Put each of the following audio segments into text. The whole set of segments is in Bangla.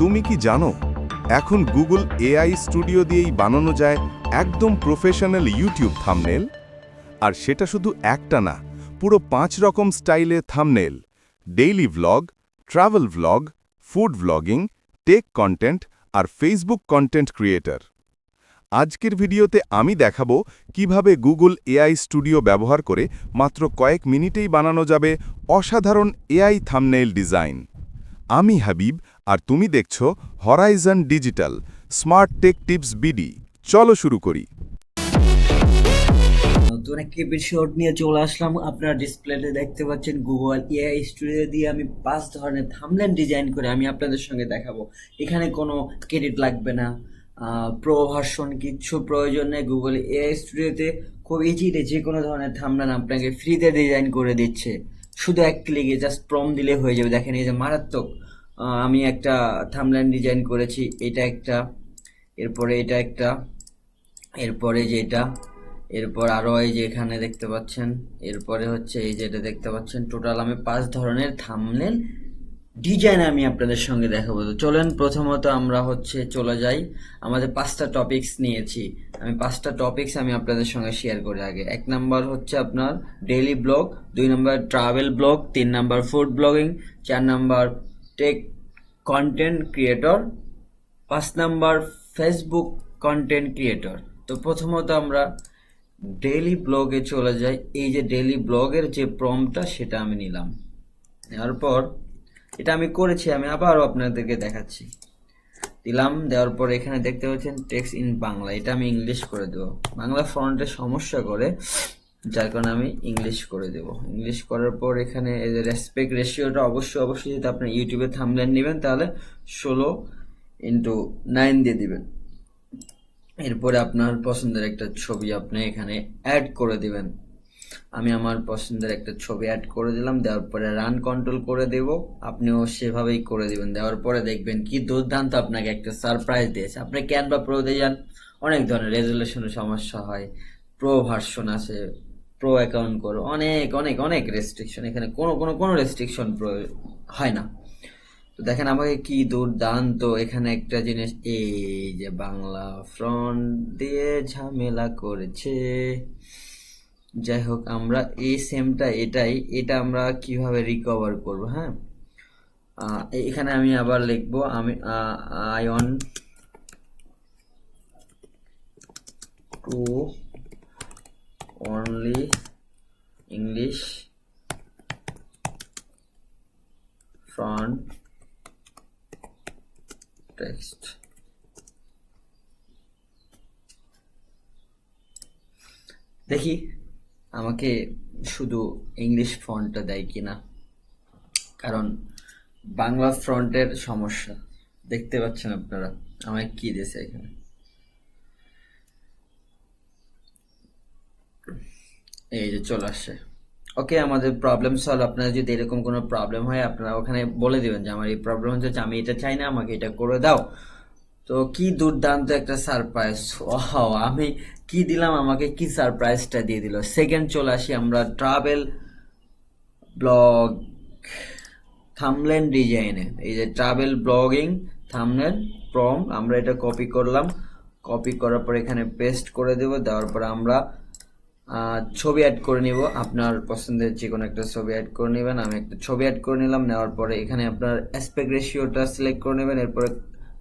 তুমি কি জানো? এখন গুগল এআই স্টুডিও দিয়েই বানানো যায় একদম প্রফেশনাল ইউটিউব থামনেল। আর সেটা শুধু একটা না, পুরো পাঁচ রকম স্টাইলে thumbnail. Daily vlog travel vlog food vlogging tech content আর ফেসবুক কন্টেন্ট ক্রিয়েটর আজকের ভিডিওতে আমি দেখাবো কীভাবে গুগল এআই স্টুডিও ব্যবহার করে মাত্র কয়েক মিনিটেই বানানো যাবে অসাধারণ এআই থামনেইল ডিজাইন। আমি হাবিব আর তুমি দেখছ horizon digital smart tech tips BD চলো শুরু করি। নতুন একটি এপিসোড নিয়ে চলে আসলাম। আপনারা ডিসপ্লেতে দেখতে পাচ্ছেন গুগল এআই স্টুডিও দিয়ে আমি পাঁচ ধরনের থামলেন ডিজাইন করে আমি আপনাদের সঙ্গে দেখাবো। এখানে কোনো ক্রেডিট লাগবে না। প্রো ভার্সন কিচ্ছু প্রয়োজন নেই। গুগল এআই স্টুডিওতে খুব ইজিতে যে কোনো ধরনের থামলেন আপনাকে ফ্রিতে ডিজাইন করে দিচ্ছে। শুধু এক ক্লিকে জাস্ট প্রম দিলে হয়ে যাবে। দেখেন এই যে মারাত্মক আমি একটা থামলেন ডিজাইন করেছি, এটা একটা, এরপরে এটা একটা, এরপরে যেটা এরপর আরও এই যে এখানে দেখতে পাচ্ছেন, এরপরে হচ্ছে এই যেটা দেখতে পাচ্ছেন, টোটাল আমি পাঁচ ধরনের থামলেন ডিজাইন আমি আপনাদের সঙ্গে দেখাবো। তো চলেন, প্রথমত আমরা হচ্ছে চলে যাই, আমাদের পাঁচটা টপিকস নিয়েছি। আমি পাঁচটা টপিকস আমি আপনাদের সঙ্গে শেয়ার করি আগে। এক নাম্বার হচ্ছে আপনার ডেইলি ব্লগ দুই নাম্বার ট্রাভেল ব্লগ তিন নাম্বার ফুড ব্লগিং চার নাম্বার টেক কন্টেন্ট ক্রিয়েটর পাঁচ নাম্বার ফেসবুক কন্টেন্ট ক্রিয়েটর তো প্রথমত আমরা ডেইলি ব্লগে চলে যাই। এই যে ডেইলি ব্লগের যে প্রমটা সেটা আমি নিলাম। নেওয়ার পর এটা আমি করেছি, আমি আবারও আপনাদেরকে দেখাচ্ছি। দিলাম, দেওয়ার পর এখানে দেখতে পাচ্ছেন টেক্সট ইন বাংলা। এটা আমি ইংলিশ করে দেবো। বাংলা ফন্টে সমস্যা করে। যার কারণে আমি ইংলিশ করে দেবো। ইংলিশ করার পর এখানে রেসপেক্ট রেশিওটা অবশ্যই অবশ্যই যদি আপনি ইউটিউবে থামলেন নেবেন, তাহলে ষোলো ইন্টু নাইন দিয়ে দিবেন। এরপরে আপনার পছন্দের একটা ছবি আপনি এখানে অ্যাড করে দিবেন। আমি আমার পছন্দের একটা ছবি অ্যাড করে দিলাম, দেওয়ার পরে রান কন্ট্রোল করে দেব। আপনিও সেভাবেই করে দিবেন। দেওয়ার পরে দেখবেন কি দুর্দান্ত আপনাকে একটা সারপ্রাইজ দিয়েছে। আপনি ক্যানভা প্রো দিয়ে যান, অনেক ধরনের রেজুলেশনের সমস্যা হয় প্রো ভার্সন আছে প্রো অ্যাকাউন্ট করো। অনেক অনেক অনেক রেস্ট্রিকশন এখানে কোনো কোনো কোনো রেস্ট্রিকশন হয় না। তো দেখেন আমাকে কি দুর্দান্ত এখানে একটা জিনিস, এই যে বাংলা ফ্রন্ট দিয়ে ঝামেলা করেছে। যাই হোক, আমরা এই সেমটা এটাই, এটা আমরা কীভাবে রিকভার করব হ্যাঁ? এখানে আমি আবার লিখব, আমি I on to only English front text দেখি, আমাকে শুধু ইংলিশ ফন্টটা দেয় কিনা। কারণ বাংলা ফ্রন্টের সমস্যা। দেখতে পাচ্ছেন আপনারা, আমায় কি দিয়েছে এখানে। এই যে চলে আসছে। ওকে, আমাদের প্রবলেম সলভ আপনার যদি এরকম কোনো প্রবলেম হয়, আপনারা ওখানে বলে দিবেন যে, আমার এই প্রবলেম হচ্ছে আমি এটা চাই না, আমাকে এটা করে দাও। তো কি দুর্দান্ত একটা সারপ্রাইজ ওয়াও আমি কি দিলাম, আমাকে কি সারপ্রাইজটা দিয়ে দিল? সেকেন্ড চলে আসি আমরা ট্রাভেল ব্লগ থামলেন ডিজাইনে এই যে ট্রাভেল ব্লগিং থামলেন প্রম আমরা এটা কপি করলাম। কপি করার পর এখানে পেস্ট করে দেব, দেওয়ার পর আমরা ছবি অ্যাড করে নিব। আপনার পছন্দের যে কোনো একটা ছবি অ্যাড করে নেবেন। আমি একটা ছবি অ্যাড করে নিলাম, নেওয়ার পরে এখানে আপনার অ্যাসপেক্ট রেশিওটা সিলেক্ট করে নেবেন, এরপরে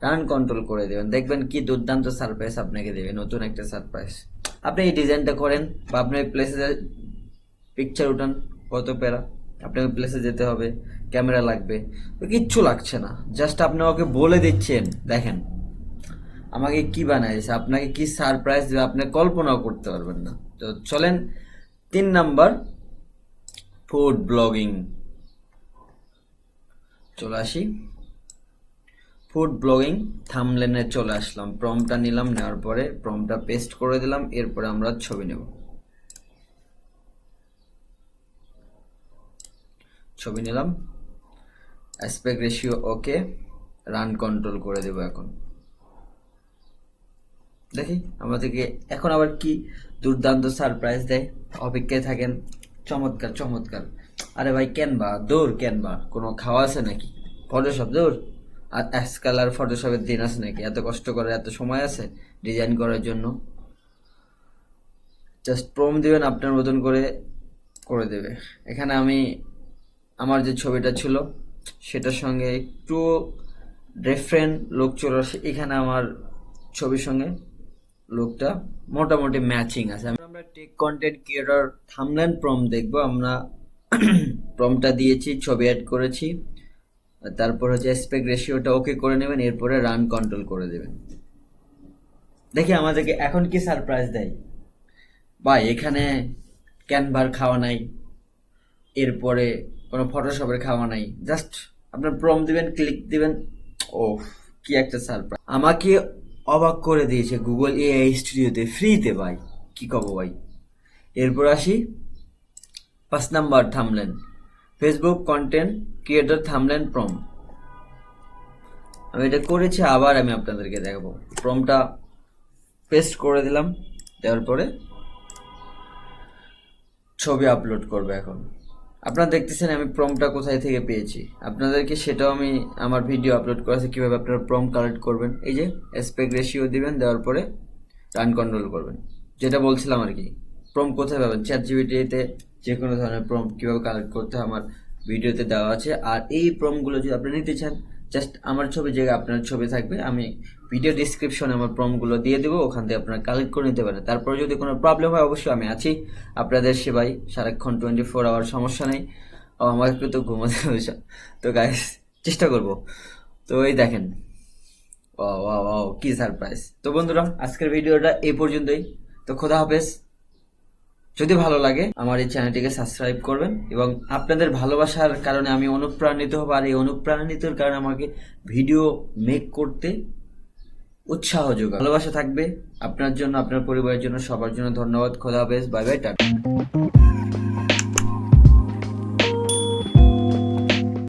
টার্ন কন্ট্রোল করে দেবেন। দেখবেন কি দুর্দান্ত সারপ্রাইজ আপনাকে দেবে, নতুন একটা সারপ্রাইজ আপনি এই ডিজাইনটা করেন বা আপনি প্লেসে পিকচার উঠান কত প্যারা আপনাকে প্লেসে যেতে হবে ক্যামেরা লাগবে। কিচ্ছু লাগছে না। জাস্ট আপনি ওকে বলে দিচ্ছেন, দেখেন। আমাকে কি বানাইছে, আপনাকে কি সারপ্রাইজ দেবে, আপনি কল্পনাও করতে পারবেন না। তো চলেন তিন নাম্বার ফুড ব্লগিং। চলে আসি। ফুড ব্লগিং, থামলেনে চলে আসলাম। প্রমটা নিলাম, নেওয়ার পরে প্রমটা পেস্ট করে দিলাম, এরপরে আমরা ছবি নেব। ছবি নিলাম। Aspect ratio okay run control করে দেবো এখন। দেখি আমাদেরকে এখন আবার কি দুর্দান্ত সারপ্রাইজ দেয়। অপেক্ষায় থাকেন চমৎকার চমৎকার। আরে ভাই ক্যানভা দৌড় ক্যানভা কোনো খাওয়া আছে নাকি? ফটোশপ দৌড়? আর অ্যাস কালার ফটোশপের দিন আছে নাকি? এত কষ্ট করে, এত সময় আছে ডিজাইন করার জন্য? জাস্ট প্রম দেবেন, আপনার মতন করে করে দেবে। এখানে আমি আমার যে ছবিটা ছিল, সেটার সঙ্গে একটু ডিফারেন্ট লোক চলে আসে এখানে আমার ছবির সঙ্গে। লোকটা মোটামুটি ম্যাচিং আছে। আমরা টেক কন্টেন্ট ক্রিয়েটর থামলেন প্রম দেখব। আমরা প্রমটা দিয়েছি, ছবি অ্যাড করেছি। তারপর হচ্ছে এসপেক্ট রেশিওটা ওকে করে নেবেন, এরপরে রান কন্ট্রোল করে দেবেন। দেখি আমাদেরকে এখন কি সারপ্রাইজ দেয়। বা এখানে ক্যানভার খাওয়া নাই, এরপরে কোনো ফটোশপের খাওয়া নাই। জাস্ট আপনার প্রম দিবেন ক্লিক দিবেন। ও কি একটা সারপ্রাইজ আমাকে অবাক করে দিয়েছে গুগল এআই স্টুডিওতে ফ্রিতে, ভাই। কি কব ভাই? এরপর আসি। পাঁচ নাম্বার থামলেন ফেসবুক কন্টেন্ট ক্রিয়েটর থামলেন প্রম আমি এটা করেছি, আবার আমি আপনাদেরকে দেখাবো। প্রমটা পেস্ট করে দিলাম, দেওয়ার পরে ছবি আপলোড করবে এখন। আপনারা দেখতেছেন আমি প্রমটা কোথায় থেকে পেয়েছি। আপনাদেরকে সেটাও আমি আমার ভিডিও আপলোড করেছি, কীভাবে আপনারা প্রম কালেক্ট করবেন। এই যে এসপেক্ট রেশিও দিবেন, দেওয়ার পরে রান কন্ট্রোল করবেন। যেটা বলছিলাম আর কি প্রম কোথায় পাবেন? চ্যাট জিবিটিতে যে কোনো ধরনের প্রম কীভাবে কালেক্ট করতে আমার ভিডিওতে দেওয়া আছে। আর এই প্রমগুলো যদি আপনি নিতে চান জাস্ট আমার ছবি জায়গায় আপনার ছবি থাকবে, আমি ভিডিও ডিসক্রিপশনে আমার প্রমগুলো দিয়ে দেবো, ওখান থেকে আপনারা কালেক্ট করে নিতে পারেন। তারপরে যদি কোনো প্রবলেম হয়, অবশ্যই আমি আছি। আপনাদের সেবাই সারাক্ষণ টোয়েন্টি ফোর আওয়ার সমস্যা নেই। ও আমাকে তো ঘুমাতে হবে। তো গাইস চেষ্টা করব। তো এই দেখেন। ও ও কি সারপ্রাইজ তো বন্ধুরা, আজকের ভিডিওটা এই পর্যন্তই। তো খোদা হাফেজ। যদি ভালো লাগে, আমার এই চ্যানেলটিকে সাবস্ক্রাইব করবেন এবং আপনাদের ভালোবাসার কারণে আমি অনুপ্রাণিত হব আর এই অনুপ্রাণিতর কারণে আমাকে ভিডিও মেক করতে উৎসাহ যোগায় ভালোবাসা থাকবে আপনার জন্য, আপনার পরিবারের জন্য, সবার জন্য। ধন্যবাদ, খোদা হাফেজ বাই বাই টাটা।